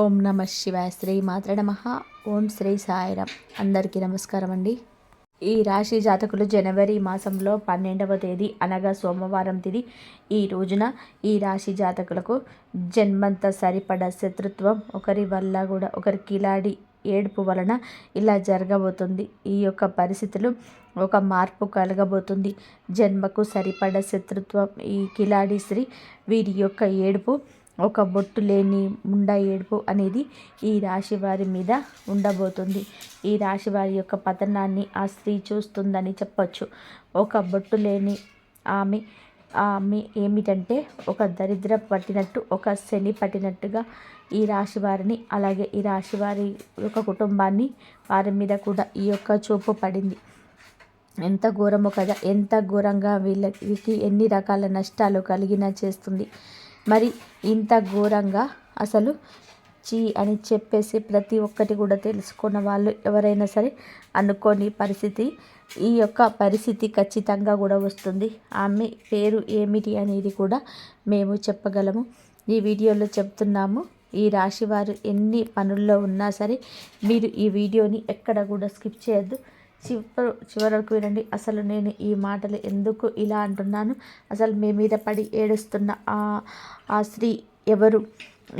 ఓం నమ శివాయ శ్రీ మాత్ర నమ. ఓం శ్రీ సాయిరామ్. అందరికీ నమస్కారం అండి. ఈ రాశి జాతకులు జనవరి మాసంలో పన్నెండవ తేదీ అనగా సోమవారం తిది. ఈ రోజున ఈ రాశి జాతకులకు జన్మంత సరిపడ శత్రుత్వం ఒకరి వల్ల కూడా ఒకరి కిలాడి ఏడుపు వలన ఇలా జరగబోతుంది. ఈ యొక్క పరిస్థితులు ఒక మార్పు కలగబోతుంది. జన్మకు సరిపడ శత్రుత్వం ఈ కిలాడి స్త్రీ వీరి యొక్క ఏడుపు ఒక బొట్టు లేని ముండా ఏడుపు అనేది ఈ రాశి వారి మీద ఉండబోతుంది. ఈ రాశి వారి యొక్క పతనాన్ని ఆ స్త్రీ చూస్తుందని చెప్పచ్చు. ఒక బొట్టు లేని ఆమె ఆమె ఏమిటంటే ఒక దరిద్ర పట్టినట్టు ఒక శని పట్టినట్టుగా ఈ రాశి వారిని అలాగే ఈ రాశి వారి యొక్క కుటుంబాన్ని వారి మీద కూడా ఈ యొక్క చూపు పడింది. ఎంత ఘోరమో కదా ఎంత ఘోరంగా వీళ్ళకి ఎన్ని రకాల నష్టాలు కలిగిన చేస్తుంది. మరి ఇంత ఘోరంగా అసలు చీ అని చెప్పేసి ప్రతి ఒక్కటి కూడా తెలుసుకున్న వాళ్ళు ఎవరైనా సరే అనుకోని పరిస్థితి. ఈ యొక్క పరిస్థితి ఖచ్చితంగా కూడా వస్తుంది. ఆమె పేరు ఏమిటి అనేది కూడా మేము చెప్పగలము. ఈ వీడియోలో చెప్తున్నాము. ఈ రాశి వారు ఎన్ని పనుల్లో ఉన్నా సరే మీరు ఈ వీడియోని ఎక్కడ కూడా స్కిప్ చేయొద్దు. చివరి చివరకు వినండి. అసలు నేను ఈ మాటలు ఎందుకు ఇలా అంటున్నాను? అసలు మీ మీద పడి ఏడుస్తున్న ఆ స్త్రీ ఎవరు?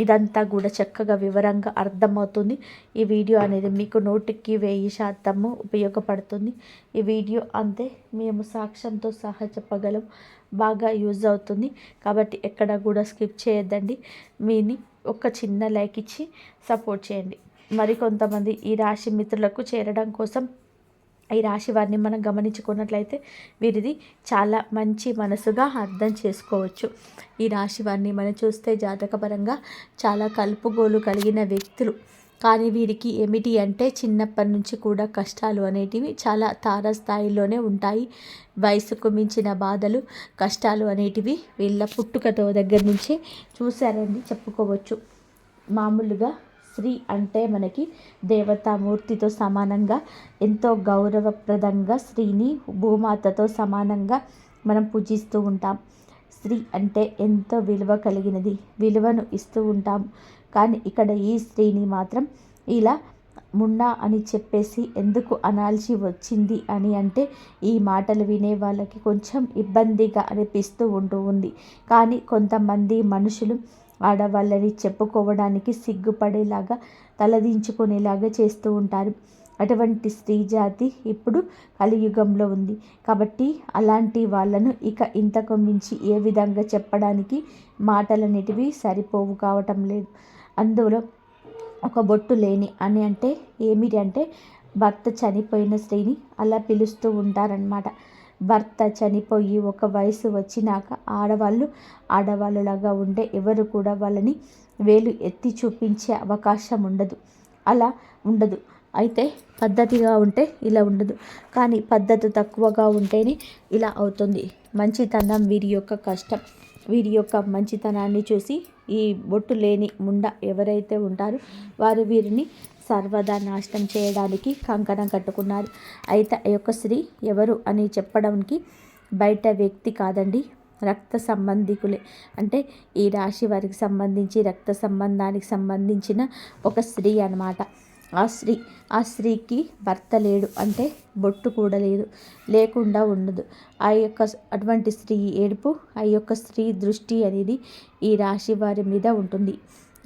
ఇదంతా కూడా చక్కగా వివరంగా అర్థమవుతుంది. ఈ వీడియో అనేది మీకు నోటికి వెయ్యి శాతము ఉపయోగపడుతుంది. ఈ వీడియో అంతే మేము సాక్ష్యంతో సహా చెప్పగలం. బాగా యూజ్ అవుతుంది. కాబట్టి ఎక్కడ కూడా స్కిప్ చేయొద్దండి. మీని ఒక చిన్న లైక్ ఇచ్చి సపోర్ట్ చేయండి. మరికొంతమంది ఈ రాశి మిత్రులకు చేరడం కోసం ఈ రాశి వారిని మనం గమనించుకున్నట్లయితే వీరిది చాలా మంచి మనసుగా అర్థం చేసుకోవచ్చు. ఈ రాశి వారిని మనం చూస్తే జాతకపరంగా చాలా కలుపుగోలు కలిగిన వ్యక్తులు. కానీ వీరికి ఏమిటి అంటే చిన్నప్పటి నుంచి కూడా కష్టాలు అనేటివి చాలా తారస్థాయిలోనే ఉంటాయి. వయసుకు మించిన బాధలు కష్టాలు అనేటివి వీళ్ళ పుట్టుకతో దగ్గర నుంచే చూశారని చెప్పుకోవచ్చు. మామూలుగా స్త్రీ అంటే మనకి దేవతామూర్తితో సమానంగా ఎంతో గౌరవప్రదంగా స్త్రీని భూమాతతో సమానంగా మనం పూజిస్తూ ఉంటాం. స్త్రీ అంటే ఎంతో విలువ కలిగినది విలువను ఇస్తూ ఉంటాం. కానీ ఇక్కడ ఈ స్త్రీని మాత్రం ఇలా మున్నా అని చెప్పేసి ఎందుకు అనాల్సి వచ్చింది అని అంటే ఈ మాటలు వినే వాళ్ళకి కొంచెం ఇబ్బందిగా అనిపిస్తూ ఉంటూ ఉంది. కానీ కొంతమంది మనుషులు ఆడవాళ్ళని చెప్పుకోవడానికి సిగ్గుపడేలాగా తలదించుకునేలాగా చేస్తూ ఉంటారు. అటువంటి స్త్రీ జాతి ఇప్పుడు కలియుగంలో ఉంది. కాబట్టి అలాంటి వాళ్ళను ఇక ఇంతకు మించి ఏ విధంగా చెప్పడానికి మాటలనేటివి సరిపోవు కావటం లేదు. అందులో ఒక బొట్టు లేని అని అంటే ఏమిటి అంటే భర్త చనిపోయిన స్త్రీని అలా పిలుస్తూ ఉంటారనమాట భర్త చనిపోయి ఒక వయసు వచ్చినాక ఆడవాళ్ళు ఆడవాళ్ళలాగా ఉండే ఎవరు కూడా వాళ్ళని వేలు ఎత్తి చూపించే అవకాశం ఉండదు. అలా ఉండదు. అయితే పద్ధతిగా ఉంటే ఇలా ఉండదు. కానీ పద్ధతి తక్కువగా ఉంటేనే ఇలా అవుతుంది. మంచితనం వీరి యొక్క కష్టం. వీరి యొక్క మంచితనాన్ని చూసి ఈ బొట్టు లేని ముండ ఎవరైతే ఉంటారో వారు వీరిని సర్వదా నాశనం చేయడానికి కంకణం కట్టుకున్నారు. అయితే ఆ యొక్క స్త్రీ ఎవరు అని చెప్పడానికి బయట వ్యక్తి కాదండి రక్త సంబంధికులే. అంటే ఈ రాశి వారికి సంబంధించి రక్త సంబంధానికి సంబంధించిన ఒక స్త్రీ అనమాట ఆ స్త్రీ ఆ స్త్రీకి భర్త లేడు అంటే బొట్టు కూడా లేదు లేకుండా ఉండదు. ఆ యొక్క అటువంటి స్త్రీ ఏడుపు ఆ యొక్క స్త్రీ దృష్టి అనేది ఈ రాశి వారి మీద ఉంటుంది.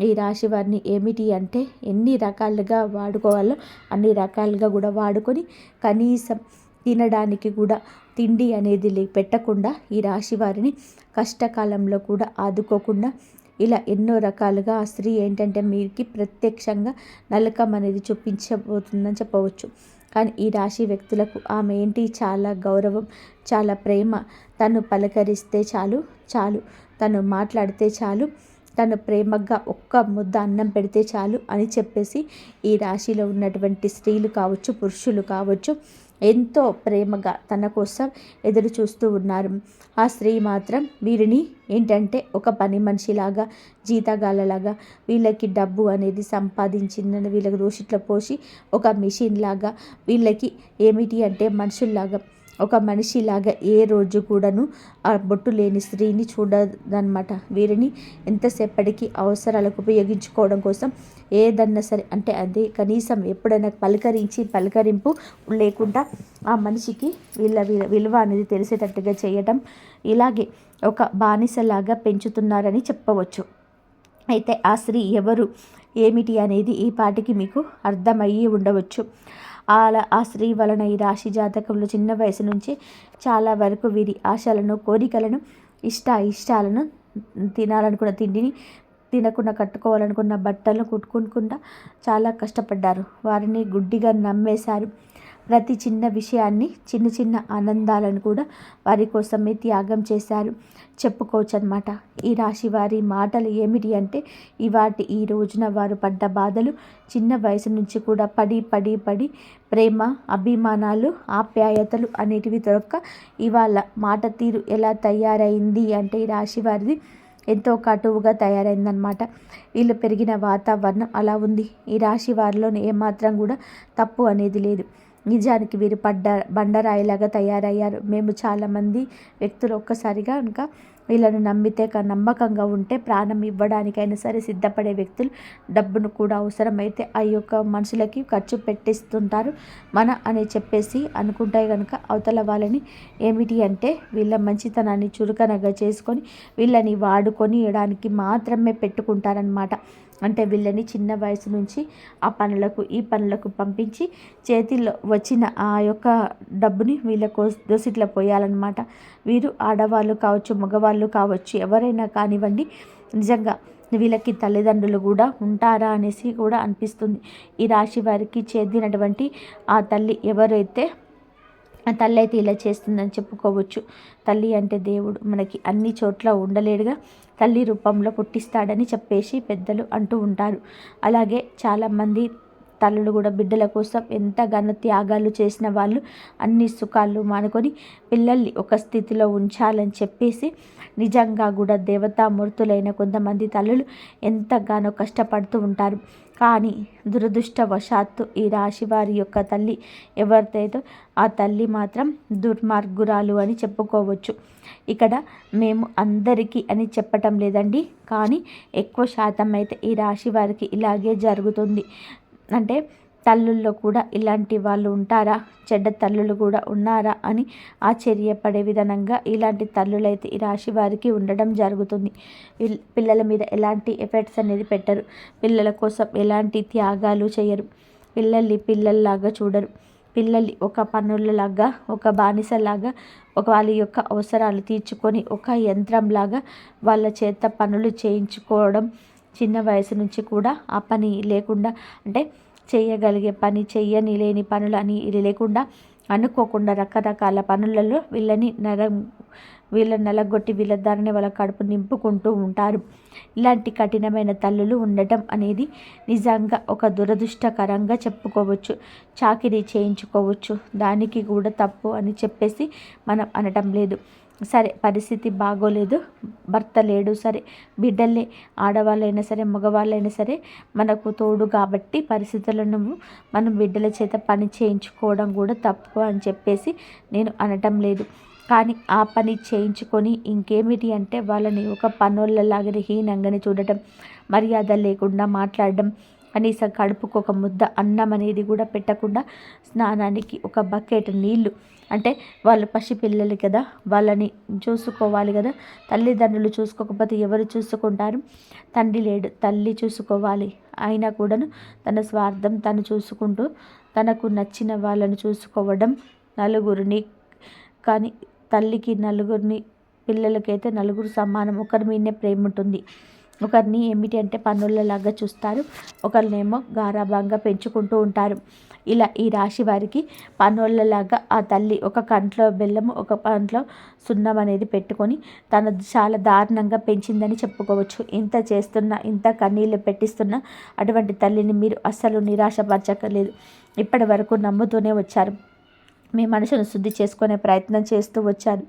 ఈ రాశి వారిని ఏమిటి అంటే ఎన్ని రకాలుగా వాడుకోవాలో అన్ని రకాలుగా కూడా వాడుకొని కనీసం తినడానికి కూడా తిండి అనేది పెట్టకుండా ఈ రాశి వారిని కష్టకాలంలో కూడా ఆదుకోకుండా ఇలా ఎన్నో రకాలుగా ఆ స్త్రీ ఏంటంటే మీకు ప్రత్యక్షంగా నలకం అనేది చూపించబోతుందని చెప్పవచ్చు. కానీ ఈ రాశి వ్యక్తులకు ఆమె ఏంటి చాలా గౌరవం చాలా ప్రేమ. తను పలకరిస్తే చాలు చాలు. తను మాట్లాడితే చాలు. తను ప్రేమగా ఒక్క ముద్ద అన్నం పెడితే చాలు అని చెప్పేసి ఈ రాశిలో ఉన్నటువంటి స్త్రీలు కావచ్చు పురుషులు కావచ్చు ఎంతో ప్రేమగా తన కోసం ఎదురు చూస్తూ ఉన్నారు. ఆ స్త్రీ మాత్రం వీరిని ఏంటంటే ఒక పని మనిషిలాగా జీతగాళ్ళలాగా వీళ్ళకి డబ్బు అనేది సంపాదించిందని వీళ్ళకి దోషిట్లో పోసి ఒక మిషన్ లాగా వీళ్ళకి ఏమిటి అంటే మనుషుల్లాగా ఒక మనిషిలాగా ఏ రోజు కూడాను ఆ బొట్టు లేని స్త్రీని చూడదన్నమాట. వీరిని ఎంతసేపటికి అవసరాలకు ఉపయోగించుకోవడం కోసం ఏదన్నా సరే అంటే అది కనీసం ఎప్పుడైనా పలకరించి పలకరింపు లేకుండా ఆ మనిషికి వీళ్ళ విలువ అనేది తెలిసేటట్టుగా చేయటం ఇలాగే ఒక బానిసలాగా పెంచుతున్నారని చెప్పవచ్చు. అయితే ఆ స్త్రీ ఎవరు? ఏమిటి అనేది ఈ పాటికి మీకు అర్థమయ్యి ఉండవచ్చు. అలా ఆ స్త్రీ వలన ఈ రాశి జాతకంలో చిన్న వయసు నుంచి చాలా వరకు వీరి ఆశలను కోరికలను ఇష్ట ఇష్టాలను తినాలనుకున్న తిండిని తినకుండా కట్టుకోవాలనుకున్న బట్టలను కుట్టుకుంటూ చాలా కష్టపడ్డారు. వారిని గుడ్డిగా నమ్మేశారు. ప్రతి చిన్న విషయాన్ని చిన్న చిన్న ఆనందాలను కూడా వారి కోసమే త్యాగం చేశారు. చెప్పుకోవచ్చు అనమాట ఈ రాశి వారి మాటలు ఏమిటి అంటే ఇవాటి ఈ రోజున వారు పడ్డ బాధలు చిన్న వయసు నుంచి కూడా పడి పడి పడి ప్రేమ అభిమానాలు ఆప్యాయతలు అనేటివి దొరక్క ఇవాళ మాట తీరు ఎలా తయారైంది అంటే ఈ రాశి వారిది ఎంతో కటువుగా తయారైందనమాట వీళ్ళు పెరిగిన వాతావరణం అలా ఉంది. ఈ రాశి వారిలో ఏమాత్రం కూడా తప్పు అనేది లేదు. నిజానికి వీరు పడ్డ బండరాయిలాగా తయారయ్యారు. మేము చాలామంది వ్యక్తులు ఒక్కసారిగా ఇంకా వీళ్ళను నమ్మితే నమ్మకంగా ఉంటే ప్రాణం ఇవ్వడానికైనా సరే సిద్ధపడే వ్యక్తులు డబ్బును కూడా అవసరమైతే ఆ యొక్క మనుషులకి ఖర్చు పెట్టిస్తుంటారు. మన అని చెప్పేసి అనుకుంటే కనుక అవతల వాళ్ళని ఏమిటి అంటే వీళ్ళ మంచితనాన్ని చురుకనగా చేసుకొని వీళ్ళని వాడుకొని ఇవ్వడానికి మాత్రమే పెట్టుకుంటారనమాట అంటే వీళ్ళని చిన్న వయసు నుంచి ఆ పనులకు ఈ పనులకు పంపించి చేతిలో వచ్చిన ఆ యొక్క డబ్బుని వీళ్ళకు దోసిట్లో పోయాలన్నమాట. వీరు ఆడవాళ్ళు కావచ్చు మగవాళ్ళు కావచ్చు ఎవరైనా కానివ్వండి నిజంగా వీళ్ళకి తల్లిదండ్రులు కూడా ఉంటారా అనేసి కూడా అనిపిస్తుంది. ఈ రాశి వారికి చెందినటువంటి ఆ తల్లి ఎవరైతే తల్లి అయితే ఇలా చేస్తుందని చెప్పుకోవచ్చు. తల్లి అంటే దేవుడు. మనకి అన్ని చోట్ల ఉండలేడుగా. తల్లి రూపంలో పుట్టిస్తాడని చెప్పేసి పెద్దలు అంటూ ఉంటారు. అలాగే చాలామంది తల్లులు కూడా బిడ్డల కోసం ఎంతగానో త్యాగాలు చేసిన వాళ్ళు అన్ని సుఖాలు మానుకొని పిల్లల్ని ఒక స్థితిలో ఉంచాలని చెప్పేసి నిజంగా కూడా దేవతామూర్తులైన కొంతమంది తల్లులు ఎంతగానో కష్టపడుతూ ఉంటారు. కానీ దురదృష్టవశాత్తు ఈ రాశి వారి యొక్క తల్లి ఎవరిదైతే ఆ తల్లి మాత్రం దుర్మార్గురాలు అని చెప్పుకోవచ్చు. ఇక్కడ మేము అందరికీ అని చెప్పటం లేదండి. కానీ ఎక్కువ శాతం అయితే ఈ రాశి వారికి ఇలాగే జరుగుతుంది. అంటే తల్లుల్లో కూడా ఇలాంటి వాళ్ళు ఉంటారా? చెడ్డ తల్లులు కూడా ఉన్నారా? అని ఆశ్చర్యపడే విధంగా ఇలాంటి తల్లులైతే ఈ రాశి వారికి ఉండడం జరుగుతుంది. పిల్లల మీద ఎలాంటి ఎఫెక్ట్స్ అనేది పెట్టరు. పిల్లల కోసం ఎలాంటి త్యాగాలు చేయరు. పిల్లల్ని పిల్లల్లాగా చూడరు. పిల్లల్ని ఒక పనులలాగా ఒక బానిసలాగా ఒక వాళ్ళ యొక్క అవసరాలు తీర్చుకొని ఒక యంత్రంలాగా వాళ్ళ చేత పనులు చేయించుకోవడం చిన్న వయసు నుంచి కూడా ఆ పని లేకుండా అంటే చేయగలిగే పని చెయ్యని లేని పనులు అని ఇది లేకుండా అనుకోకుండా రకరకాల పనులలో వీళ్ళని నర వీళ్ళని నలగొట్టి వీళ్ళ దారిని వాళ్ళ కడుపు నింపుకుంటూ ఉంటారు. ఇలాంటి కఠినమైన తల్లులు ఉండటం అనేది నిజంగా ఒక దురదృష్టకరంగా చెప్పుకోవచ్చు. చాకిరీ చేయించుకోవచ్చు. దానికి కూడా తప్పు అని చెప్పేసి మనం అనటం లేదు. సరే పరిస్థితి బాగోలేదు. భర్త లేడు సరే. బిడ్డలే ఆడవాళ్ళైనా సరే మగవాళ్ళైనా సరే మనకు తోడు కాబట్టి పరిస్థితులను మనం బిడ్డల చేత పని చేయించుకోవడం కూడా తప్పు అని చెప్పేసి నేను అనటం లేదు. కానీ ఆ పని చేయించుకొని ఇంకేమిటి అంటే వాళ్ళని ఒక పనులలాగా హీనంగానే చూడటం మర్యాద లేకుండా మాట్లాడడం కనీసం కడుపుకు ఒక ముద్ద అన్నం అనేది కూడా పెట్టకుండా స్నానానికి ఒక బకెట్ నీళ్ళు అంటే వాళ్ళు పసిపిల్లలు కదా వాళ్ళని చూసుకోవాలి కదా. తల్లిదండ్రులు చూసుకోకపోతే ఎవరు చూసుకుంటారు? తండ్రి లేడు తల్లి చూసుకోవాలి. అయినా కూడాను తన స్వార్థం తను చూసుకుంటూ తనకు నచ్చిన వాళ్ళని చూసుకోవడం నలుగురిని కానీ తల్లికి నలుగురిని పిల్లలకైతే నలుగురు సమానం. ఒకరి మీదనే ప్రేమ ఉంటుంది. ఒకరిని ఏమిటి అంటే పన్నులలాగా చూస్తారు ఒకరినేమో గారాభంగా పెంచుకుంటూ ఉంటారు. ఇలా ఈ రాశి వారికి పన్నులలాగా ఆ తల్లి ఒక కంట్లో బెల్లము ఒక కంట్లో సున్నం అనేది పెట్టుకొని తన చాలా దారుణంగా పెంచిందని చెప్పుకోవచ్చు. ఇంత చేస్తున్నా ఇంత కన్నీళ్ళు పెట్టిస్తున్నా అటువంటి తల్లిని మీరు అస్సలు నిరాశపరచకలేదు ఇప్పటి వరకు నమ్ముతూనే వచ్చారు. మీ మనసును శుద్ధి చేసుకునే ప్రయత్నం చేస్తూ వచ్చారు.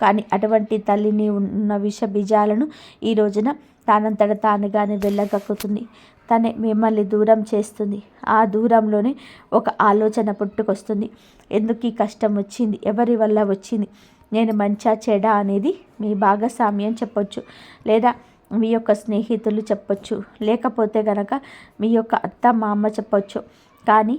కానీ అటువంటి తల్లిని ఉన్న విష బీజాలను ఈ రోజున తానంతట తానుగానే వెళ్ళగక్కుతుంది. తనే మిమ్మల్ని దూరం చేస్తుంది. ఆ దూరంలోనే ఒక ఆలోచన పుట్టుకొస్తుంది. ఎందుకు ఈ కష్టం వచ్చింది? ఎవరి వల్ల వచ్చింది? నేను మంచా చెడ అనేది మీ భాగస్వామ్యం చెప్పొచ్చు. లేదా మీ యొక్క స్నేహితులు చెప్పొచ్చు. లేకపోతే గనక మీ యొక్క అత్త మామ చెప్పొచ్చు. కానీ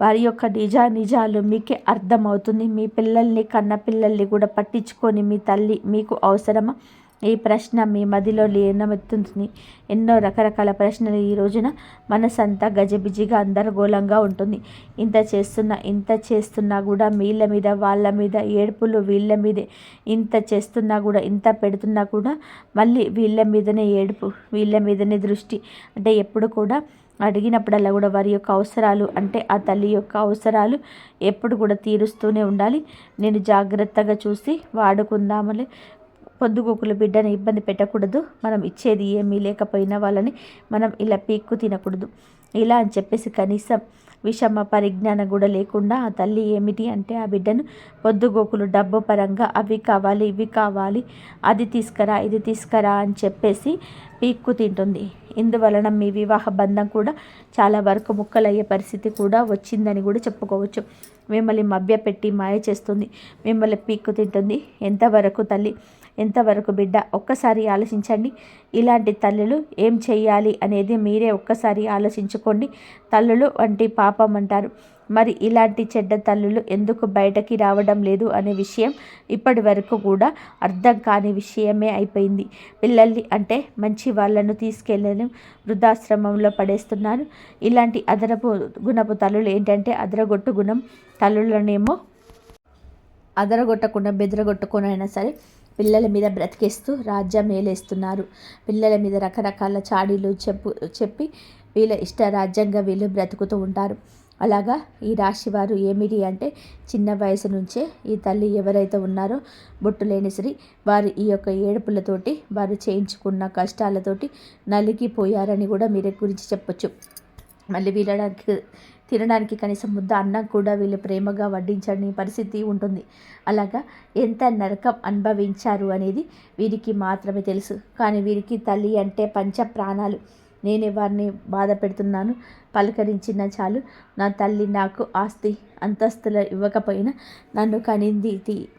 వారి యొక్క నిజ నిజాలు మీకే అర్థమవుతుంది. మీ పిల్లల్ని కన్న పిల్లల్ని కూడా పట్టించుకొని మీ తల్లి మీకు అవసరమా? ఈ ప్రశ్న మీ మదిలో లీనమెత్తుంది ఎన్నో రకరకాల ప్రశ్నలు ఈ రోజున మనసంతా గజిబిజిగా అందరగోళంగా ఉంటుంది. ఇంత చేస్తున్నా ఇంత చేస్తున్నా కూడా వీళ్ళ మీద వాళ్ళ మీద ఏడుపులు వీళ్ళ మీదే. ఇంత చేస్తున్నా కూడా ఇంత పెడుతున్నా కూడా మళ్ళీ వీళ్ళ మీదనే ఏడుపు వీళ్ళ మీదనే దృష్టి. అంటే ఎప్పుడు కూడా అడిగినప్పుడల్లా కూడా వారి యొక్క అవసరాలు అంటే ఆ తల్లి యొక్క అవసరాలు ఎప్పుడు కూడా తీరుస్తూనే ఉండాలి. నేను జాగ్రత్తగా చూసి వాడుకుందామని పొద్దుగోకుల బిడ్డని ఇబ్బంది పెట్టకూడదు. మనం ఇచ్చేది ఏమీ లేకపోయినా వాళ్ళని మనం ఇలా పీక్కు తినకూడదు. ఇలా అని చెప్పేసి కనీసం విషమ పరిజ్ఞానం కూడా లేకుండా ఆ తల్లి ఏమిటి అంటే ఆ బిడ్డను పొద్దుగోకులు డబ్బు పరంగా అవి కావాలి ఇవి కావాలి అది తీసుకురా ఇది తీసుకురా అని చెప్పేసి పీక్కు తింటుంది. ఇందువలన మీ వివాహ బంధం కూడా చాలా వరకు ముక్కలయ్యే పరిస్థితి కూడా వచ్చిందని కూడా చెప్పుకోవచ్చు. మిమ్మల్ని మభ్యపెట్టి మాయ చేస్తుంది. మిమ్మల్ని పీక్కు తింటుంది. ఎంతవరకు తల్లి ఎంతవరకు బిడ్డ ఒక్కసారి ఆలోచించండి. ఇలాంటి తల్లులు ఏం చేయాలి అనేది మీరే ఒక్కసారి ఆలోచించుకోండి. తల్లులు వంటి పాపం అంటారు. మరి ఇలాంటి చెడ్డ తల్లులు ఎందుకు బయటకి రావడం లేదు అనే విషయం ఇప్పటి వరకు కూడా అర్థం కాని విషయమే అయిపోయింది. పిల్లల్ని అంటే మంచి వాళ్ళను తీసుకెళ్ళను వృద్ధాశ్రమంలో పడేస్తున్నారు. ఇలాంటి అదనపు గుణపు తల్లులు ఏంటంటే అదరగొట్టు గుణం తల్లులనేమో అదరగొట్టకుండా బెదరగొట్టుకునైనా సరే పిల్లల మీద బ్రతికేస్తూ రాజ్యం మేలేస్తున్నారు. పిల్లల మీద రకరకాల చాడీలు చెప్పు చెప్పి వీళ్ళ ఇష్ట రాజ్యంగా వీళ్ళు బ్రతుకుతూ ఉంటారు. అలాగా ఈ రాశి వారు ఏమిటి అంటే చిన్న వయసు నుంచే ఈ తల్లి ఎవరైతే ఉన్నారో బొట్టు లేని శ్రీ వారు ఈ యొక్క ఏడుపులతోటి వారు చేయించుకున్న కష్టాలతోటి నలిగిపోయారని కూడా మీరే గురించి చెప్పొచ్చు. మళ్ళీ వీళ్ళడానికి తినడానికి కనీసం ముద్ద అన్నం కూడా వీళ్ళు ప్రేమగా వడ్డించని పరిస్థితి ఉంటుంది. అలాగా ఎంత నరకం అనుభవించారు అనేది వీరికి మాత్రమే తెలుసు. కానీ వీరికి తల్లి అంటే పంచ ప్రాణాలు నేను వారిని బాధ పెడుతున్నాను. పలకరించినా చాలు. నా తల్లి నాకు ఆస్తి అంతస్తులు ఇవ్వకపోయినా నన్ను కనింది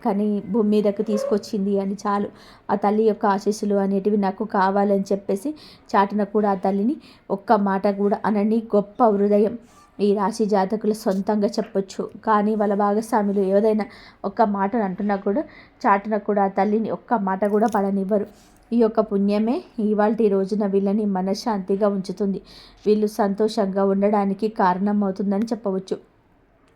కని భూమి మీదకు తీసుకొచ్చింది అని చాలు. ఆ తల్లి యొక్క ఆశీస్సులు అనేటివి నాకు కావాలని చెప్పేసి చాటున కూడా ఆ తల్లిని ఒక్క మాట కూడా అనని గొప్ప హృదయం ఈ రాశి జాతకులు సొంతంగా చెప్పొచ్చు. కానీ వాళ్ళ భాగస్వాములు ఏదైనా ఒక్క మాటను అంటున్నా కూడా చాటున కూడా ఆ తల్లిని ఒక్క మాట కూడా పడనివ్వరు ఈ యొక్క పుణ్యమే ఇవాళ రోజున వీళ్ళని మనశ్శాంతిగా ఉంచుతుంది. వీళ్ళు సంతోషంగా ఉండడానికి కారణం అవుతుందని చెప్పవచ్చు.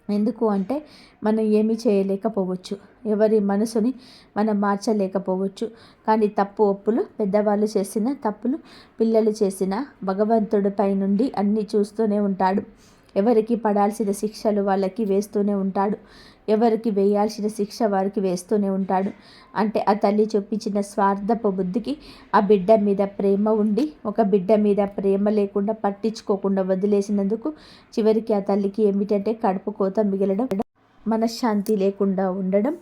ఎందుకు అంటే మనం ఏమీ చేయలేకపోవచ్చు. ఎవరి మనసుని మనం మార్చలేకపోవచ్చు. కానీ తప్పు ఒప్పులు పెద్దవాళ్ళు చేసిన తప్పులు పిల్లలు చేసిన భగవంతుడిపై నుండి అన్నీ చూస్తూనే ఉంటాడు. ఎవరికి పడాల్సిన శిక్షలు వాళ్ళకి వేస్తూనే ఉంటాడు. ఎవరికి వేయాల్సిన శిక్ష వారికి వేస్తూనే ఉంటాడు. అంటే ఆ తల్లి చూపించిన స్వార్థపు బుద్ధికి ఆ బిడ్డ మీద ప్రేమ ఉండి ఒక బిడ్డ మీద ప్రేమ లేకుండా పట్టించుకోకుండా వదిలేసినందుకు చివరికి ఆ తల్లికి ఏమిటంటే కడుపు కోత మిగలడం మనశ్శాంతి లేకుండా ఉండడం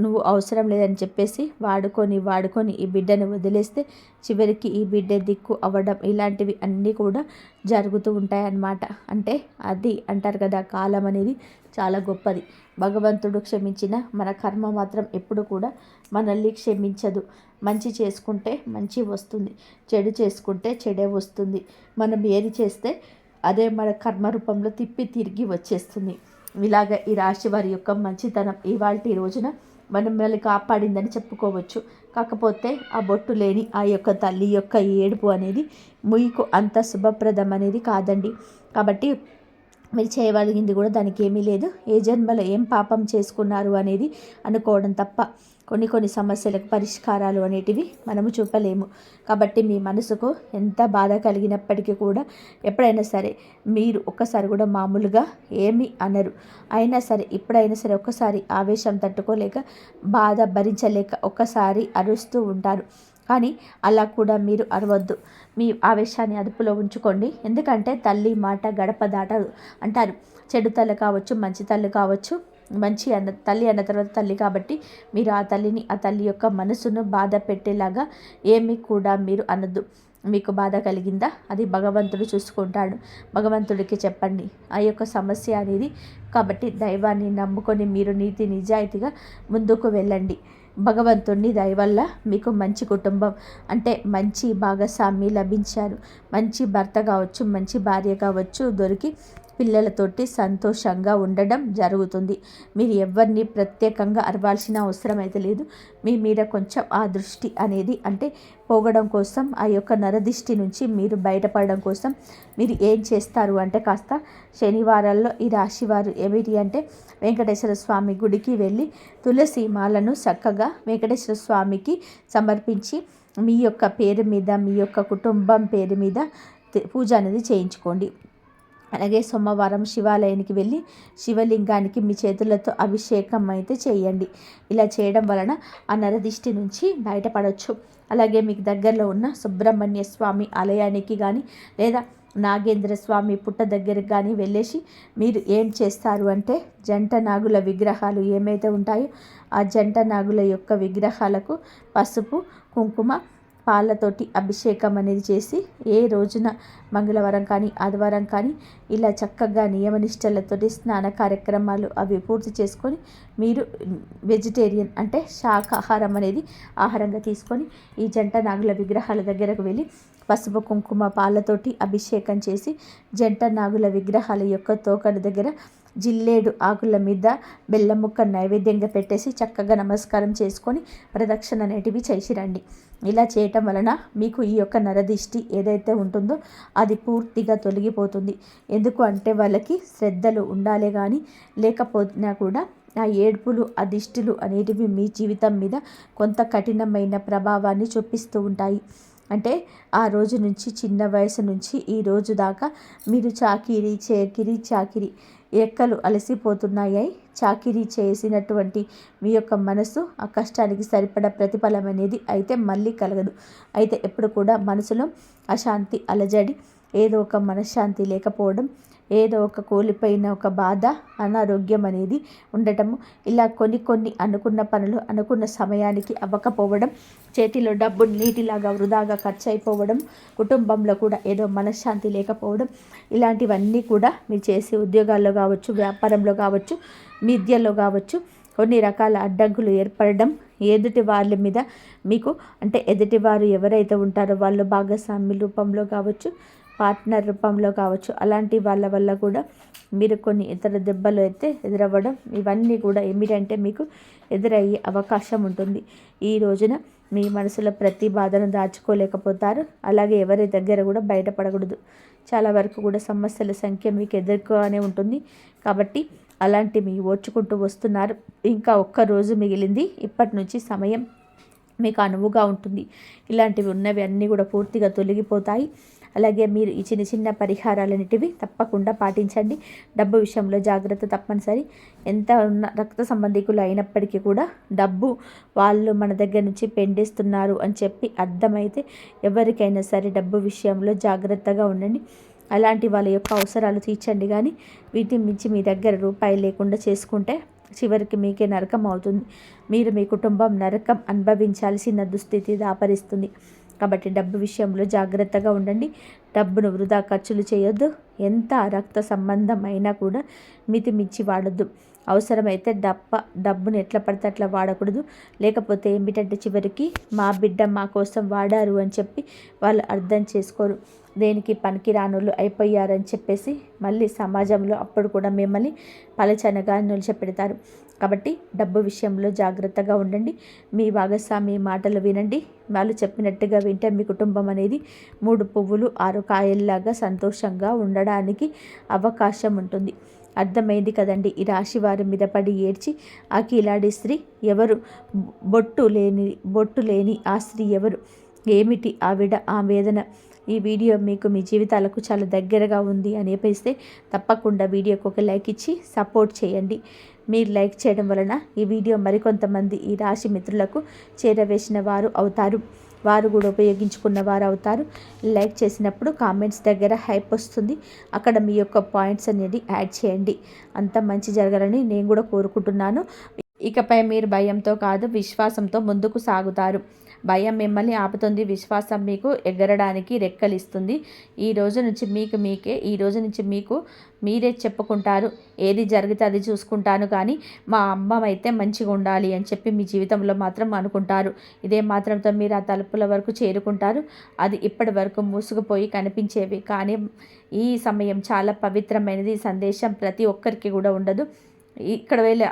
నువ్వు అవసరం లేదని చెప్పేసి వాడుకొని వాడుకొని ఈ బిడ్డను వదిలేస్తే చివరికి ఈ బిడ్డ దిక్కు అవ్వడం ఇలాంటివి అన్నీ కూడా జరుగుతూ ఉంటాయన్నమాట. అంటే అది అంటారు కదా కాలం అనేది చాలా గొప్పది. భగవంతుడు క్షమించిన మన కర్మ మాత్రం ఎప్పుడు కూడా మనల్ని క్షమించదు. మంచి చేసుకుంటే మంచి వస్తుంది చెడు చేసుకుంటే చెడే వస్తుంది. మనం ఏది చేస్తే అదే మన కర్మ రూపంలో తిప్పి తిరిగి వచ్చేస్తుంది. ఇలాగ ఈ రాశి వారి యొక్క మంచితనం ఇవాళ రోజున మనం మళ్ళీ కాపాడిందని చెప్పుకోవచ్చు. కాకపోతే ఆ బొట్టు లేని ఆ యొక్క తల్లి యొక్క ఏడుపు అనేది మీకు అంత శుభప్రదం అనేది కాదండి. కాబట్టి మీరు చేయగలిగింది కూడా దానికి ఏమీ లేదు. ఏ జన్మలో ఏం పాపం చేసుకున్నారు అనేది అనుకోవడం తప్ప. కొన్ని కొన్ని సమస్యలకు పరిష్కారాలు అనేటివి మనము చూపలేము. కాబట్టి మీ మనసుకు ఎంత బాధ కలిగినప్పటికీ కూడా ఎప్పుడైనా సరే మీరు ఒక్కసారి కూడా మామూలుగా ఏమి అనరు. అయినా సరే ఎప్పుడైనా సరే ఒక్కసారి ఆవేశం తట్టుకోలేక బాధ భరించలేక ఒక్కసారి అరుస్తూ ఉంటారు. కానీ అలా కూడా మీరు అరవద్దు. మీ ఆవేశాన్ని అదుపులో ఉంచుకోండి. ఎందుకంటే తల్లి మాట గడప దాటదు అంటారు. చెడు తల్లి కావచ్చు మంచి తల్లి కావచ్చు మంచి అన్న తల్లి అన్న తర్వాత తల్లి కాబట్టి మీరు ఆ తల్లిని ఆ తల్లి యొక్క మనసును బాధ పెట్టేలాగా ఏమి కూడా మీరు అనద్దు. మీకు బాధ కలిగిందా? అది భగవంతుడు చూసుకుంటాడు. భగవంతుడికి చెప్పండి. ఆ యొక్క సమస్య అనేది కాబట్టి దైవాన్ని నమ్ముకొని మీరు నీతి నిజాయితీగా ముందుకు వెళ్ళండి. భగవంతుడిని దయవల్ల మీకు మంచి కుటుంబం అంటే మంచి భాగస్వామి లభించారు. మంచి భర్త కావచ్చు మంచి భార్య కావచ్చు దొరికి పిల్లలతోటి సంతోషంగా ఉండడం జరుగుతుంది. మీరు ఎవరిని ప్రత్యేకంగా అరవాల్సిన అవసరం అయితే లేదు. మీ మీద కొంచెం ఆ దృష్టి అనేది అంటే పోగడం కోసం ఆ యొక్క నరదిష్టి నుంచి మీరు బయటపడడం కోసం మీరు ఏం చేస్తారు అంటే కాస్త శనివారాల్లో ఈ రాశి వారు ఏమిటి అంటే వెంకటేశ్వర స్వామి గుడికి వెళ్ళి తులసి మాలను చక్కగా వెంకటేశ్వర స్వామికి సమర్పించి మీ యొక్క పేరు మీద మీ యొక్క కుటుంబం పేరు మీద పూజ అనేది చేయించుకోండి. అలాగే సోమవారం శివాలయానికి వెళ్ళి శివలింగానికి మీ చేతులతో అభిషేకం అయితే చేయండి. ఇలా చేయడం వలన ఆ నరదిష్టి నుంచి బయటపడవచ్చు అలాగే మీకు దగ్గరలో ఉన్న సుబ్రహ్మణ్య స్వామి ఆలయానికి కానీ లేదా నాగేంద్ర స్వామి పుట్ట దగ్గరికి కానీ వెళ్ళేసి మీరు ఏం చేస్తారు అంటే జంట నాగుల విగ్రహాలు ఏమైతే ఉంటాయో ఆ జంట నాగుల యొక్క విగ్రహాలకు పసుపు కుంకుమ పాలతోటి అభిషేకం అనేది చేసి ఏ రోజున మంగళవారం కానీ ఆదివారం కానీ ఇలా చక్కగా నియమనిష్టలతోటి స్నాన కార్యక్రమాలు అవి పూర్తి చేసుకొని మీరు వెజిటేరియన్ అంటే శాకాహారం అనేది ఆహారంగా తీసుకొని ఈ జంట నాగుల విగ్రహాల దగ్గరకు వెళ్ళి పసుపు కుంకుమ పాలతోటి అభిషేకం చేసి జంట నాగుల విగ్రహాల యొక్క తోకడ దగ్గర జిల్లేడు ఆకుల మీద బెల్లం ముక్క నైవేద్యంగా పెట్టేసి చక్కగా నమస్కారం చేసుకొని ప్రదక్షిణ అనేటివి చేసి రండి ఇలా చేయటం వలన మీకు ఈ యొక్క నరదిష్టి ఏదైతే ఉంటుందో అది పూర్తిగా తొలగిపోతుంది. ఎందుకు అంటే వాళ్ళకి శ్రద్ధలు ఉండాలి కానీ లేకపోయినా కూడా ఆ ఏడుపులు ఆ దిష్టిలు అనేటివి మీ జీవితం మీద కొంత కఠినమైన ప్రభావాన్ని చూపిస్తూ ఉంటాయి. అంటే ఆ రోజు నుంచి చిన్న వయసు నుంచి ఈ రోజు దాకా మీరు చాకిరి చేకిరి చాకిరి ఎక్కలు అలసిపోతున్నాయి. చాకిరీ చేసినటువంటి మీ యొక్క మనసు ఆ కష్టానికి సరిపడ ప్రతిఫలం అనేది అయితే మళ్ళీ కలగదు. అయితే ఎప్పుడు కూడా మనసులో అశాంతి అలజడి ఏదో ఒక మనశ్శాంతి లేకపోవడం ఏదో ఒక కోల్పోయిన ఒక బాధ అనారోగ్యం అనేది ఉండటము. ఇలా కొన్ని కొన్ని అనుకున్న పనులు అనుకున్న సమయానికి అవ్వకపోవడం చేతిలో డబ్బు నీటిలాగా వృధాగా ఖర్చు అయిపోవడం కుటుంబంలో కూడా ఏదో మనశ్శాంతి లేకపోవడం ఇలాంటివన్నీ కూడా మీరు చేసే ఉద్యోగాల్లో కావచ్చు వ్యాపారంలో కావచ్చు మిద్యలో కావచ్చు కొన్ని రకాల అడ్డంకులు ఏర్పడడం ఎదుటి వాళ్ళ మీద మీకు అంటే ఎదుటివారు ఎవరైతే ఉంటారో వాళ్ళు భాగస్వామి రూపంలో కావచ్చు పార్ట్నర్ రూపంలో కావచ్చు అలాంటి వాళ్ళ వల్ల కూడా మీరు కొన్ని ఇతర దెబ్బలు అయితే ఎదురవ్వడం ఇవన్నీ కూడా ఏమిటంటే మీకు ఎదురయ్యే అవకాశం ఉంటుంది. ఈ రోజున మీ మనసులో ప్రతి బాధను దాచుకోలేకపోతారు. అలాగే ఎవరి దగ్గర కూడా బయటపడకూడదు. చాలా వరకు కూడా సమస్యల సంఖ్య మీకు ఎదుర్కోనే ఉంటుంది. కాబట్టి అలాంటి మీ ఓర్చుకుంటూ వస్తున్నారు. ఇంకా ఒక్క రోజు మిగిలింది. ఇప్పటి నుంచి సమయం మీకు అనువుగా ఉంటుంది. ఇలాంటివి ఉన్నవి అన్నీ కూడా పూర్తిగా తొలగిపోతాయి. అలాగే మీరు ఈ చిన్న చిన్న పరిహారాలన్నిటివి తప్పకుండా పాటించండి. డబ్బు విషయంలో జాగ్రత్త తప్పనిసరి. ఎంత ఉన్న రక్త సంబంధికులు అయినప్పటికీ కూడా డబ్బు వాళ్ళు మన దగ్గర నుంచి పెండిస్తున్నారు అని చెప్పి అర్థమైతే ఎవరికైనా సరే డబ్బు విషయంలో జాగ్రత్తగా ఉండండి. అలాంటి వాళ్ళ యొక్క అవసరాలు తీర్చండి కానీ వీటిని మించి మీ దగ్గర రూపాయి లేకుండా చేసుకుంటే చివరికి మీకే నరకం అవుతుంది. మీరు మీ కుటుంబం నరకం అనుభవించాల్సిన దుస్థితి దాపరిస్తుంది. కాబట్టి డబ్బు విషయంలో జాగ్రత్తగా ఉండండి. డబ్బును వృధా ఖర్చులు చేయొద్దు. ఎంత రక్త సంబంధం అయినా కూడా మితి మించి వాడద్దు. అవసరమైతే డప్ప డబ్బును ఎట్లా పడితే అట్లా వాడకూడదు. లేకపోతే ఏమిటంటే చివరికి మా బిడ్డ మా కోసం వాడారు అని చెప్పి వాళ్ళు అర్థం చేసుకోరు. దేనికి పనికిరానులు అయిపోయారని చెప్పేసి మళ్ళీ సమాజంలో అప్పుడు కూడా మిమ్మల్ని పలచనగా నిలిచిపెడతారు. కాబట్టి డబ్బు విషయంలో జాగ్రత్తగా ఉండండి. మీ భాగస్వామి మాటలు వినండి. వాళ్ళు చెప్పినట్టుగా వింటే మీ కుటుంబం అనేది మూడు పువ్వులు ఆరు కాయల్లాగా సంతోషంగా ఉండడానికి అవకాశం ఉంటుంది. అర్థమైంది కదండి? ఈ రాశి వారి మీద పడి ఏడ్చి ఆ కీలాడి స్త్రీ ఎవరు? బొట్టు లేని బొట్టు లేని ఆ స్త్రీ ఎవరు? ఏమిటి ఆవిడ ఆ వేదన? ఈ వీడియో మీకు మీ జీవితాలకు చాలా దగ్గరగా ఉంది అనిపిస్తే తప్పకుండా వీడియోకి ఒక లైక్ ఇచ్చి సపోర్ట్ చేయండి. మీరు లైక్ చేయడం వలన ఈ వీడియో మరికొంతమంది ఈ రాశి మిత్రులకు చేరవేసిన వారు అవుతారు. వారు కూడా ఉపయోగించుకున్న వారు అవుతారు. లైక్ చేసినప్పుడు కామెంట్స్ దగ్గర హైప్ వస్తుంది. అక్కడ మీ యొక్క పాయింట్స్ అనేది యాడ్ చేయండి. అంత మంచి జరగాలని నేను కూడా కోరుకుంటున్నాను. ఇకపై మీరు భయంతో కాదు విశ్వాసంతో ముందుకు సాగుతారు. భయం మిమ్మల్ని ఆపుతుంది. విశ్వాసం మీకు ఎగరడానికి రెక్కలిస్తుంది. ఈ రోజు నుంచి మీకు మీకే ఈ రోజు నుంచి మీకు మీరే చెప్పుకుంటారు. ఏది జరిగితే అది చూసుకుంటాను కానీ మా అమ్మ అయితే మంచిగా ఉండాలి అని చెప్పి మీ జీవితంలో మాత్రం అనుకుంటారు. ఇదే మాత్రంతో మీరు ఆ తలుపుల వరకు చేరుకుంటారు. అది ఇప్పటి వరకు మూసుకుపోయి కనిపించేవి కానీ ఈ సమయం చాలా పవిత్రమైనది. సందేశం ప్రతి ఒక్కరికి కూడా ఉండదు. ఇక్కడ వెళ్ళి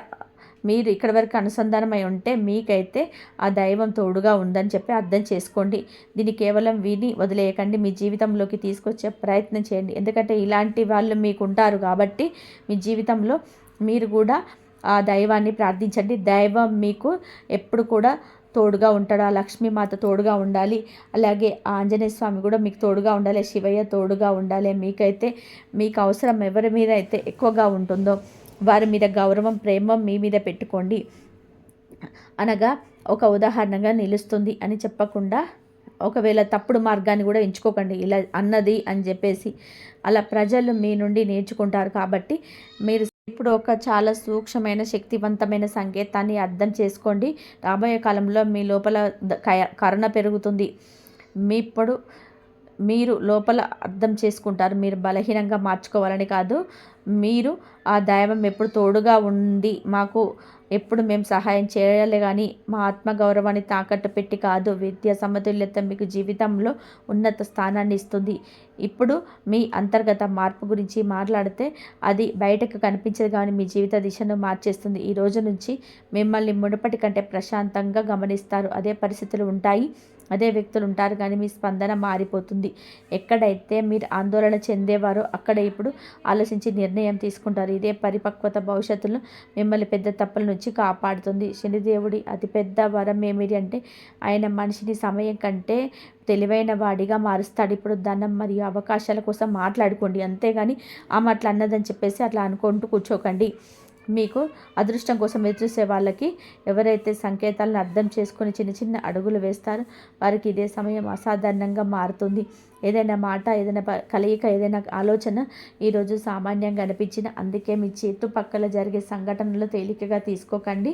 మీరు ఇక్కడ వరకు అనుసంధానమై ఉంటే మీకైతే ఆ దైవం తోడుగా ఉందని చెప్పి అర్థం చేసుకోండి. దీన్ని కేవలం విని వదిలేయకండి. మీ జీవితంలోకి తీసుకొచ్చే ప్రయత్నం చేయండి. ఎందుకంటే ఇలాంటి వాళ్ళు మీకు ఉంటారు కాబట్టి మీ జీవితంలో మీరు కూడా ఆ దైవాన్ని ప్రార్థించండి. దైవం మీకు ఎప్పుడు కూడా తోడుగా ఉంటాడు. ఆ లక్ష్మీమాత తోడుగా ఉండాలి. అలాగే ఆంజనేయ స్వామి కూడా మీకు తోడుగా ఉండాలి. శివయ్య తోడుగా ఉండాలి. మీకైతే మీకు అవసరం ఎవరి మీద అయితే ఎక్కువగా ఉంటుందో వారి మీద గౌరవం ప్రేమ మీ మీద పెట్టుకోండి. అనగా ఒక ఉదాహరణగా నిలుస్తుంది అని చెప్పకుండా ఒకవేళ తప్పుడు మార్గాన్ని కూడా ఎంచుకోకండి. ఇలా అన్నది అని చెప్పేసి అలా ప్రజలు మీ నుండి నేర్చుకుంటారు కాబట్టి మీరు ఇప్పుడు ఒక చాలా సూక్ష్మమైన శక్తివంతమైన సంకేతాన్ని అర్థం చేసుకోండి. రాబోయే కాలంలో మీ లోపల కరుణ పెరుగుతుంది. మీ ఇప్పుడు మీరు లోపల అర్థం చేసుకుంటారు. మీరు బలహీనంగా మార్చుకోవాలని కాదు. మీరు ఆ దైవం ఎప్పుడు తోడుగా ఉండి మాకు ఎప్పుడు మేము సహాయం చేయాలి కానీ మా ఆత్మగౌరవాన్ని తాకట్టు పెట్టి కాదు విద్య సమతుల్యత మీకు జీవితంలో ఉన్నత స్థానాన్ని ఇస్తుంది. ఇప్పుడు మీ అంతర్గత మార్పు గురించి మాట్లాడితే అది బయటకు కనిపించదు కానీ మీ జీవిత దిశను మార్చేస్తుంది. ఈ రోజు నుంచి మిమ్మల్ని మునుపటి కంటే ప్రశాంతంగా గమనిస్తారు. అదే పరిస్థితులు ఉంటాయి. అదే వ్యక్తులు ఉంటారు కానీ మీ స్పందన మారిపోతుంది. ఎక్కడైతే మీరు ఆందోళన చెందేవారో అక్కడ ఇప్పుడు ఆలోచించి నిర్ణయం తీసుకుంటారు. ఇదే పరిపక్వత భవిష్యత్తులో మిమ్మల్ని పెద్ద తప్పుల నుంచి కాపాడుతుంది. శనిదేవుడి అతిపెద్ద వరం ఏమిటి అంటే ఆయన మనిషిని సమయం కంటే తెలివైన వాడిగా మారుస్తాడు. ఇప్పుడు ధనం మరియు అవకాశాల కోసం మాట్లాడుకోండి. అంతేగాని ఆ మాటలు అన్నదని చెప్పేసి అట్లా అనుకుంటూ కూర్చోకండి. మీకు అదృష్టం కోసం ఎదురుసే వాళ్ళకి ఎవరైతే సంకేతాలను అర్థం చేసుకుని చిన్న చిన్న అడుగులు వేస్తారో వారికి ఇదే సమయం అసాధారణంగా మారుతుంది. ఏదైనా మాట ఏదైనా కలయిక ఏదైనా ఆలోచన ఈరోజు సామాన్యంగా అనిపించిన అందుకే మీ చుట్టుపక్కల జరిగే సంఘటనలు తేలికగా తీసుకోకండి.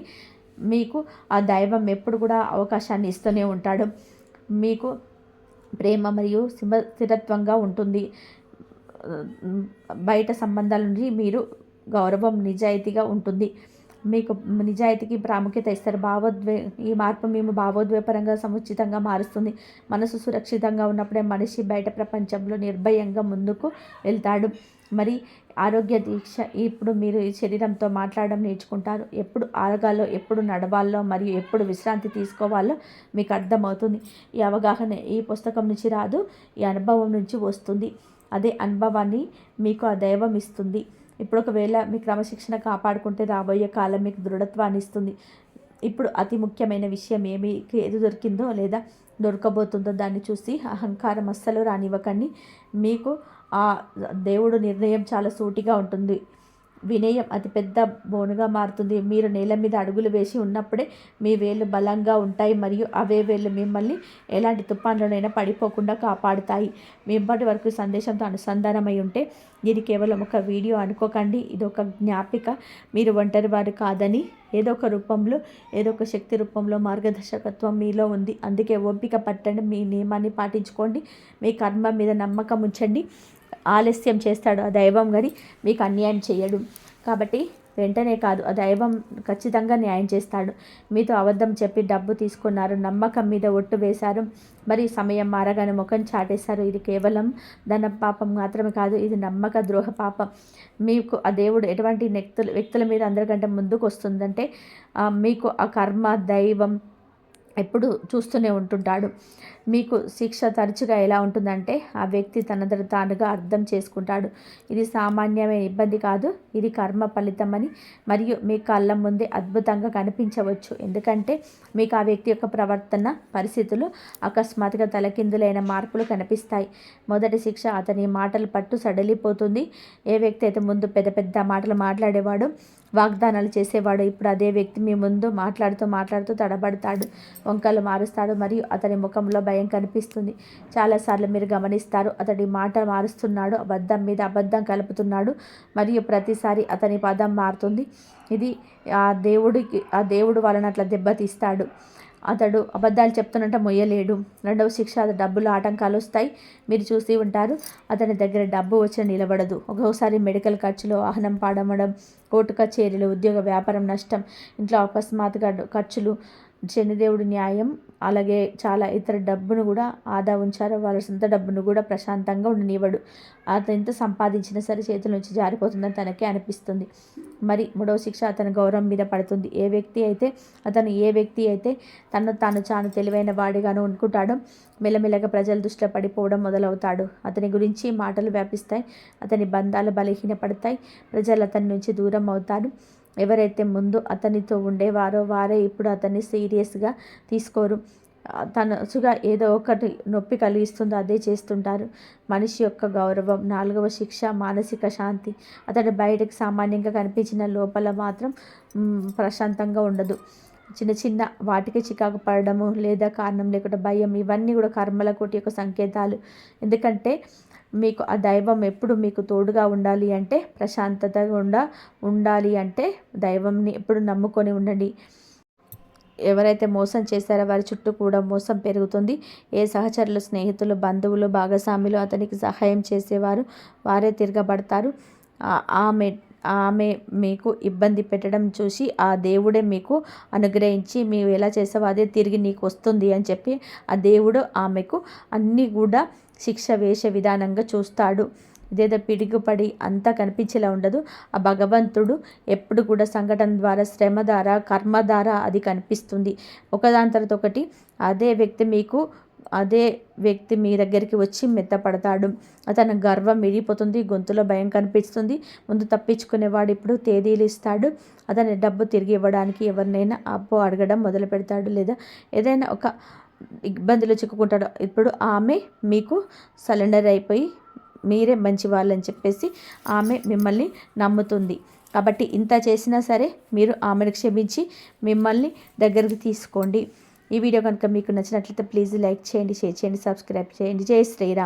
మీకు ఆ దైవం ఎప్పుడు కూడా అవకాశాన్ని ఇస్తూనే ఉంటాడు. మీకు ప్రేమ మరియు స్థిరత్వంగా ఉంటుంది. బయట సంబంధాల నుండి మీరు గౌరవం నిజాయితీగా ఉంటుంది. మీకు నిజాయితీకి ప్రాముఖ్యత ఇస్తారు. భావోద్వే ఈ మార్పు మేము భావోద్వేపరంగా సముచితంగా మారుస్తుంది. మనసు సురక్షితంగా ఉన్నప్పుడే మనిషి బయట ప్రపంచంలో నిర్భయంగా ముందుకు వెళ్తాడు. మరి ఆరోగ్య దీక్ష ఇప్పుడు మీరు ఈ శరీరంతో మాట్లాడడం నేర్చుకుంటారు. ఎప్పుడు ఆరగాలో ఎప్పుడు నడవాలో మరియు ఎప్పుడు విశ్రాంతి తీసుకోవాలో మీకు అర్థమవుతుంది. ఈ అవగాహన ఈ పుస్తకం నుంచి రాదు ఈ అనుభవం నుంచి వస్తుంది. అదే అనుభవాన్ని మీకు ఆ దైవం ఇస్తుంది. ఇప్పుడు ఒకవేళ మీ క్రమశిక్షణ కాపాడుకుంటే రాబోయే కాలం మీకు దృఢత్వాన్ని ఇస్తుంది. ఇప్పుడు అతి ముఖ్యమైన విషయం ఏమి ఏది దొరికిందో లేదా దొరకబోతుందో దాన్ని చూసి అహంకారం అస్సలు రానివ్వకండి. మీకు ఆ దేవుడు నిర్ణయం చాలా సూటిగా ఉంటుంది. వినయం అతిపెద్ద బోనుగా మారుతుంది. మీరు నేల మీద అడుగులు వేసి ఉన్నప్పుడే మీ వేళ్ళు బలంగా ఉంటాయి మరియు అవే వేళ్ళు మిమ్మల్ని ఎలాంటి తుఫాన్లోనైనా పడిపోకుండా కాపాడుతాయి. మేంపటి వరకు సందేశంతో అనుసంధానమై ఉంటే ఇది కేవలం ఒక వీడియో అనుకోకండి. ఇది ఒక జ్ఞాపిక. మీరు ఒంటరి వారు కాదని ఏదో ఒక రూపంలో ఏదో ఒక శక్తి రూపంలో మార్గదర్శకత్వం మీలో ఉంది. అందుకే ఓపిక పట్టండి. మీ నియమాన్ని పాటించుకోండి. మీ కర్మ మీద నమ్మకం ఉంచండి. ఆలస్యం చేస్తాడు. ఆ దైవం కానీ మీకు అన్యాయం చేయడు. కాబట్టి వెంటనే కాదు ఆ దైవం ఖచ్చితంగా న్యాయం చేస్తాడు. మీతో అబద్ధం చెప్పి డబ్బు తీసుకున్నారు నమ్మకం మీద ఒట్టు వేశారు మరి సమయం మారగానే ముఖం చాటేశారు. ఇది కేవలం ధన పాపం మాత్రమే కాదు ఇది నమ్మక ద్రోహ పాపం. మీకు ఆ దేవుడు ఎటువంటి వ్యక్తులు వ్యక్తుల మీద అందరికంటే ముందుకు వస్తుందంటే మీకు ఆ కర్మ దైవం ఎప్పుడు చూస్తూనే ఉంటుంటాడు. మీకు శిక్ష తరచుగా ఎలా ఉంటుందంటే ఆ వ్యక్తి తనదర తానుగా అర్థం చేసుకుంటాడు. ఇది సామాన్యమైన ఇబ్బంది కాదు ఇది కర్మ ఫలితమని. మరియు మీ కళ్ళ ముందే అద్భుతంగా కనిపించవచ్చు. ఎందుకంటే మీకు ఆ వ్యక్తి యొక్క ప్రవర్తన పరిస్థితులు అకస్మాత్తుగా తలకిందులైన మార్పులు కనిపిస్తాయి. మొదటి శిక్ష అతని మాటలు పట్టు సడలిపోతుంది. ఏ వ్యక్తి అయితే ముందు పెద్ద పెద్ద మాటలు మాట్లాడేవాడు వాగ్దానాలు చేసేవాడు. ఇప్పుడు అదే వ్యక్తి మీ ముందు మాట్లాడుతూ మాట్లాడుతూ తడబడతాడు వంకలు మారుస్తాడు మరియు అతని ముఖంలో భయం కనిపిస్తుంది. చాలాసార్లు మీరు గమనిస్తారు అతడి మాట మారుస్తున్నాడు అబద్ధం మీద అబద్ధం కలుపుతున్నాడు మరియు ప్రతిసారి అతని పదం మారుతుంది. ఇది ఆ దేవుడికి ఆ దేవుడు వలన అట్లా దెబ్బతీస్తాడు. అతడు అబద్ధాలు చెప్తున్నట్ట మొయ్యలేడు. రెండవ శిక్ష అది డబ్బులు ఆటంకాలు వస్తాయి. మీరు చూసి ఉంటారు అతని దగ్గర డబ్బు వచ్చి నిలబడదు. ఒక్కొక్కసారి మెడికల్ ఖర్చులు వాహనం పాడమడం కోర్టు కచేరీలు ఉద్యోగ వ్యాపారం నష్టం ఇంట్లో అకస్మాత్తుగా ఖర్చులు శనిదేవుడి న్యాయం అలాగే చాలా ఇతర డబ్బును కూడా ఆదా ఉంచారు. వాళ్ళ సొంత డబ్బును కూడా ప్రశాంతంగా ఉండనివ్వడు. అతను ఎంత సంపాదించినా సరే చేతుల నుంచి జారిపోతుందని తనకే అనిపిస్తుంది. మరి మూడవ శిక్ష అతని గౌరవం మీద పడుతుంది. ఏ వ్యక్తి అయితే అతను ఏ వ్యక్తి అయితే తను తాను చాను తెలివైన వాడిగాను అనుకుంటాడో మెల్లమెల్లగా ప్రజల దృష్టిలో పడిపోవడం మొదలవుతాడు. అతని గురించి మాటలు వ్యాపిస్తాయి అతని బంధాలు బలహీనపడతాయి ప్రజలు అతని నుంచి దూరం అవుతారు. ఎవరైతే ముందు అతనితో ఉండేవారో వారే ఇప్పుడు అతన్ని సీరియస్గా తీసుకోరు. తనసుగా ఏదో ఒకటి నొప్పి కలిగిస్తుందో అదే చేస్తుంటారు. మనిషి యొక్క గౌరవం నాలుగవ శిక్ష మానసిక శాంతి. అతడు బయటకు సామాన్యంగా కనిపించిన లోపల మాత్రం ప్రశాంతంగా ఉండదు. చిన్న చిన్న వాటికి చికాకు పడడము లేదా కారణం లేకుండా భయం ఇవన్నీ కూడా కర్మల కోటి యొక్క సంకేతాలు. ఎందుకంటే మీకు ఆ దైవం ఎప్పుడు మీకు తోడుగా ఉండాలి అంటే ప్రశాంతతగా ఉండ ఉండాలి అంటే దైవంని ఎప్పుడు నమ్ముకొని ఉండండి. ఎవరైతే మోసం చేశారో వారి చుట్టూ కూడా మోసం పెరుగుతుంది. ఏ సహచరులు స్నేహితులు బంధువులు భాగస్వాములు అతనికి సహాయం చేసేవారు వారే తిరగబడతారు. ఆమె ఆమె మీకు ఇబ్బంది పెట్టడం చూసి ఆ దేవుడే మీకు అనుగ్రహించి మీరు ఎలా చేసావో అదే తిరిగి నీకు వస్తుంది అని చెప్పి ఆ దేవుడు ఆమెకు అన్నీ కూడా శిక్ష వేసే విధానంగా చూస్తాడు. ఇదేదో పిడుగుపడి అంతా కనిపించేలా ఉండదు. ఆ భగవంతుడు ఎప్పుడు కూడా సంఘటన ద్వారా శ్రమ ద్వారా కర్మ ద్వారా అది కనిపిస్తుంది. ఒకదాని తర్వాత ఒకటి అదే వ్యక్తి మీకు అదే వ్యక్తి మీ దగ్గరికి వచ్చి మెత్తపడతాడు. అతను గర్వం విడిపోతుంది గొంతులో భయం కనిపిస్తుంది. ముందు తప్పించుకునేవాడు ఇప్పుడు తేదీలు ఇస్తాడు. అతని డబ్బు తిరిగి ఇవ్వడానికి ఎవరినైనా అప్పు అడగడం మొదలు పెడతాడు లేదా ఏదైనా ఒక ఇబ్బందులు చిక్కుకుంటాడు. ఇప్పుడు ఆమె మీకు సరెండర్ అయిపోయి మీరే మంచి వాళ్ళని చెప్పేసి ఆమె మిమ్మల్ని నమ్ముతుంది. కాబట్టి ఇంత చేసినా సరే మీరు ఆమెను క్షమించి మిమ్మల్ని దగ్గరికి తీసుకోండి. ఈ వీడియో కనుక మీకు నచ్చినట్లయితే ప్లీజ్ లైక్ చేయండి షేర్ చేయండి సబ్స్క్రైబ్ చేయండి. జై శ్రీరామ్.